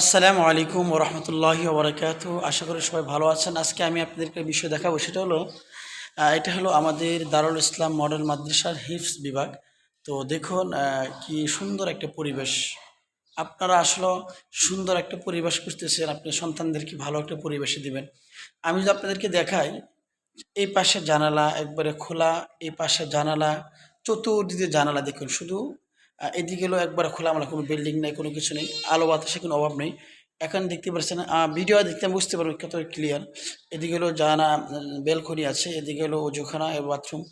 আসসালামু আলাইকুম ওরহমতুল্লাহি ওবরাকাত। আশা করি সবাই ভালো আছেন। আজকে আমি আপনাদেরকে বিষয় দেখাবো, সেটা হলো এটা হলো আমাদের দারুল ইসলাম মডেল মাদ্রাসার হিফস বিভাগ। তো দেখুন কি সুন্দর একটা পরিবেশ। আপনারা আসলে সুন্দর একটা পরিবেশ খুঁজতেছেন, আপনি সন্তানদেরকে ভালো একটা পরিবেশে দিবেন। আমি যদি আপনাদেরকে দেখাই, এই পাশে জানালা একবারে খোলা, এই পাশে জানালা, চতুর্দিকে জানালা দেখুন। শুধু এদিকে হলো একবারে খোলামেলা, কোনো বিল্ডিং নেই, কোনো কিছু নেই। আলো বাতাসে কোনো অভাব নেই। এখন দেখতে পাচ্ছেন ভিডিও দেখতে বুঝতে পারব কত ক্লিয়ার এদিকে হলো জানা বেলকনি আছে, এদিকে হলো ওজুখানা বাথরুম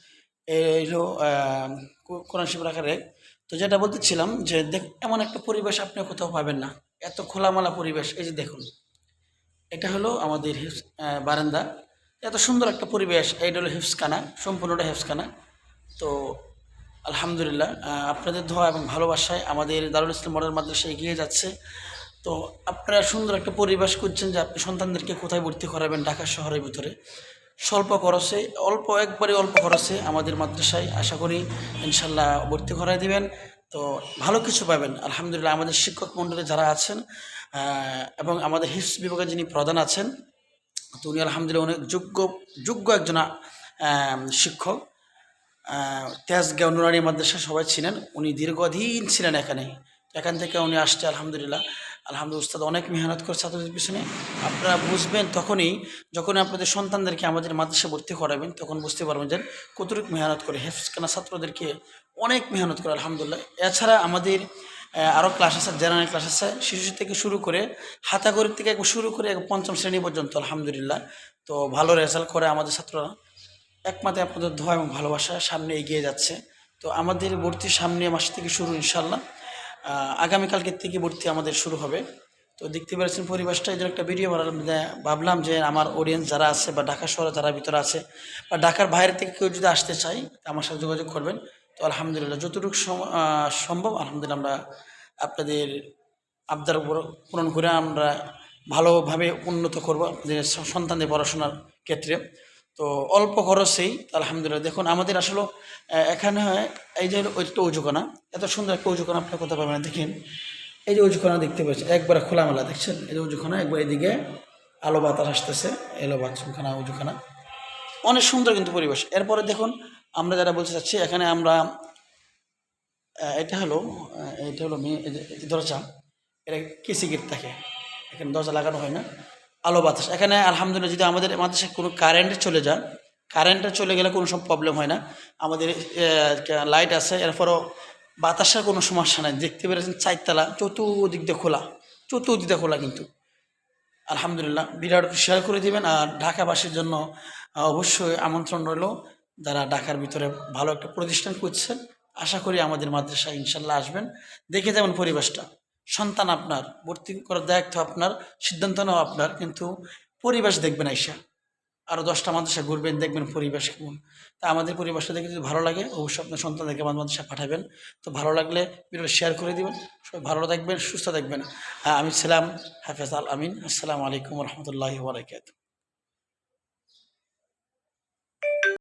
কো- কোরআন শিব রাখার রেক। তো যেটা বলতেছিলাম যে দেখ, এমন একটা পরিবেশ আপনি কোথাও পাবেন না। এত খোলামেলা পরিবেশ, এই যে দেখুন। এটা হলো আমাদের বারান্দা। এত সুন্দর একটা পরিবেশ, এইটা হলো হিফসখানা সম্পূর্ণটা হিফসখানা তো আলহামদুলিল্লাহ আপনাদের ধোয়া এবং ভালোবাসায় আমাদের দারুল ইসলাম মডেল মাদ্রাসা এগিয়ে যাচ্ছে। তো আপনারা সুন্দর একটা পরিবেশ করছেন যে আপনি সন্তানদেরকে কোথায় ভর্তি করাবেন ঢাকা শহরের ভিতরে। স্বল্প খরচে, অল্প একবারে অল্প খরচে আমাদের মাদ্রাসায় আশা করি ইনশাল্লাহ ভর্তি করাই দিবেন। তো ভালো কিছু পাবেন। আলহামদুলিল্লাহ আমাদের শিক্ষক মণ্ডলী যারা আছেন এবং আমাদের হিফস বিভাগের যিনি প্রধান আছেন, তো উনি আলহামদুলিল্লাহ অনেক যোগ্য যোগ্য একজন শিক্ষক। তেজগাঁও নুরানি মাদ্রাসা সবাই ছিলেন। উনি দীর্ঘদিন ছিলেন এখানে। এখান থেকে উনি আসছে, আলহামদুলিল্লাহ। আলহামদুলিল্লাহ, উস্তাদ অনেক মেহনত করে ছাত্রদের পিছনে। আপনারা বুঝবেন তখনই যখন আপনাদের সন্তানদেরকে আমাদের মাদ্রাসা ভর্তি করাবেন, তখন বুঝতে পারবেন যে কতটুকু মেহনত করে। হেফসখানা ছাত্রদেরকে অনেক মেহনত করে, আলহামদুলিল্লাহ। এছাড়া আমাদের আরও ক্লাস আছে জেনারেল ক্লাস আছে। শিশু থেকে শুরু করে হাতাগরিব থেকে শুরু করে পঞ্চম শ্রেণি পর্যন্ত, আলহামদুলিল্লাহ। তো ভালো রেজাল্ট করে আমাদের ছাত্ররা। একমাত্র আপনাদের ধোয়া এবং ভালোবাসা সামনে এগিয়ে যাচ্ছে। তো আমাদের ভর্তি সামনে মাস থেকে শুরু ইনশাল্লাহ আগামীকালকের থেকে ভর্তি আমাদের শুরু হবে। তো দেখতে পেরেছেন পরিবেশটা, এই একটা ভিডিও বানালাম ভাবলাম যে আমার অডিয়েন্স যারা আছে বা ঢাকা শহরে যারা ভিতরে আছে বা ঢাকার বাইরে থেকে কেউ যদি আসতে চাই আমার সাথে যোগাযোগ করবেন। তো আলহামদুলিল্লাহ, যতটুকু সম- সম্ভব আলহামদুলিল্লাহ আমরা আপনাদের আবদার পূর- পূরণ করে আমরা ভালোভাবে উন্নত করব সন্তানদের পড়াশোনার ক্ষেত্রে। তো অল্প খরচেই আলহামদুলিল্লাহ। দেখুন, আমাদের আসলে এখানে হয়, এই যে একটা উজুখানা, এত সুন্দর একটা উজুখানা আপনি কোথাও পাবেন দেখেন। এই যে উজুখানা দেখতে পাচ্ছেন, একবারে খোলামেলা, দেখছেন? এই যে উজুখানা, একবার এদিকে আলো বাতাস আসতেছে, এলো বাথরুমখানা, উজুখানা। অনেক সুন্দর কিন্তু পরিবেশ। এরপরে দেখুন, আমরা যারা বলতে চাচ্ছি, এখানে আমরা এটা হলো এটা হলো মেয়ে দরজা এটা কেসি গেট থাকে? এখানে দরজা লাগানো হয় না। আলো বাতাস। এখানে আলহামদুলিল্লাহ যদি আমাদের মাদ্রাসায় কোনো কারেন্ট চলে যায় কারেন্টটা চলে গেলে কোনো সব প্রবলেম হয় না। আমাদের লাইট আছে, এরপরও বাতাসের কোনো সমস্যা নাই। দেখতে পেরেছেন চারতলা, চতুর্দিক দিয়ে খোলা। চতুর্দিক দিয়ে খোলা কিন্তু। আলহামদুলিল্লাহ, বিরাট শেয়ার করে দিবেন। আর ঢাকাবাসীর জন্য অবশ্যই আমন্ত্রণ রইল যারা ঢাকার ভিতরে ভালো একটা প্রতিষ্ঠান করছেন আশা করি আমাদের মাদ্রাসায় ইনশাল্লাহ আসবেন। দেখে যেমন পরিবেশটা। সন্তান আপনার, ভর্তি করার দায়িত্ব আপনার, সিদ্ধান্ত নেওয়া আপনার, কিন্তু পরিবেশ দেখবেন আইসা। আরও দশটা মাদ্রাসা ঘুরবেন, দেখবেন পরিবেশ কেমন। তা আমাদের পরিবেশটা দেখে যদি ভালো লাগে, অবশ্যই আপনার সন্তান দেখে আমাদের মাদ্রাসা পাঠাবেন। তো ভালো লাগলে ভিডিও শেয়ার করে দেবেন। সবাই ভালো থাকবেন, সুস্থ থাকবেন। আমি ছিলাম হাফেজ আল আমিন। আসসালামু আলাইকুম রহমতুল্লাহ ওবরাকাতুহ